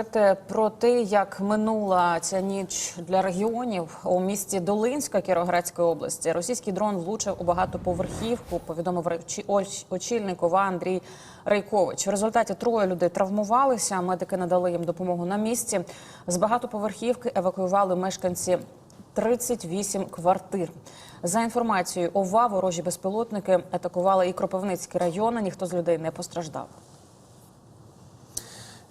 говорити про те, як минула ця ніч для регіонів у місті Долинська Кіровоградської області. Російський дрон влучив у багатоповерхівку. Повідомив очільник ОВА Андрій Рейкович. В результаті троє людей травмувалися. Медики надали їм допомогу на місці. З багатоповерхівки евакуювали мешканці 38 квартир. За інформацією ОВА, ворожі безпілотники атакували і Кропивницький район. Ніхто з людей не постраждав.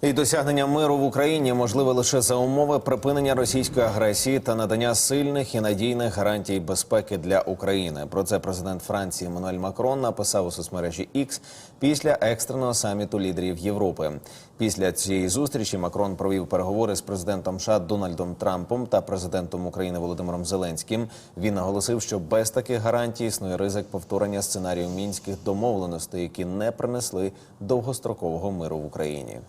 І досягнення миру в Україні можливе лише за умови припинення російської агресії та надання сильних і надійних гарантій безпеки для України. Про це президент Франції Еммануель Макрон написав у соцмережі X після екстреного саміту лідерів Європи. Після цієї зустрічі Макрон провів переговори з президентом США Дональдом Трампом та президентом України Володимиром Зеленським. Він наголосив, що без таких гарантій існує ризик повторення сценарію мінських домовленостей, які не принесли довгострокового миру в Україні.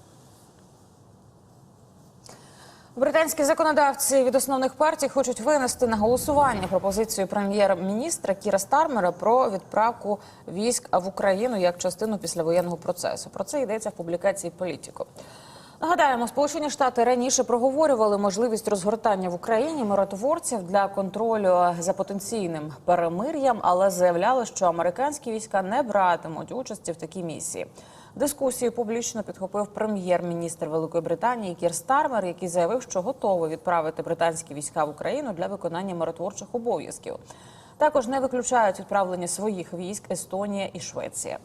Британські законодавці від основних партій хочуть винести на голосування пропозицію прем'єр-міністра Кіра Стармера про відправку військ в Україну як частину післявоєнного процесу. Про це йдеться в публікації Політіко. Нагадаємо, Сполучені Штати раніше проговорювали можливість розгортання в Україні миротворців для контролю за потенційним перемир'ям, але заявляли, що американські війська не братимуть участі в такій місії. Дискусію публічно підхопив прем'єр-міністр Великої Британії Кір Стармер, який заявив, що готовий відправити британські війська в Україну для виконання миротворчих обов'язків. Також не виключають відправлення своїх військ Естонія і Швеція.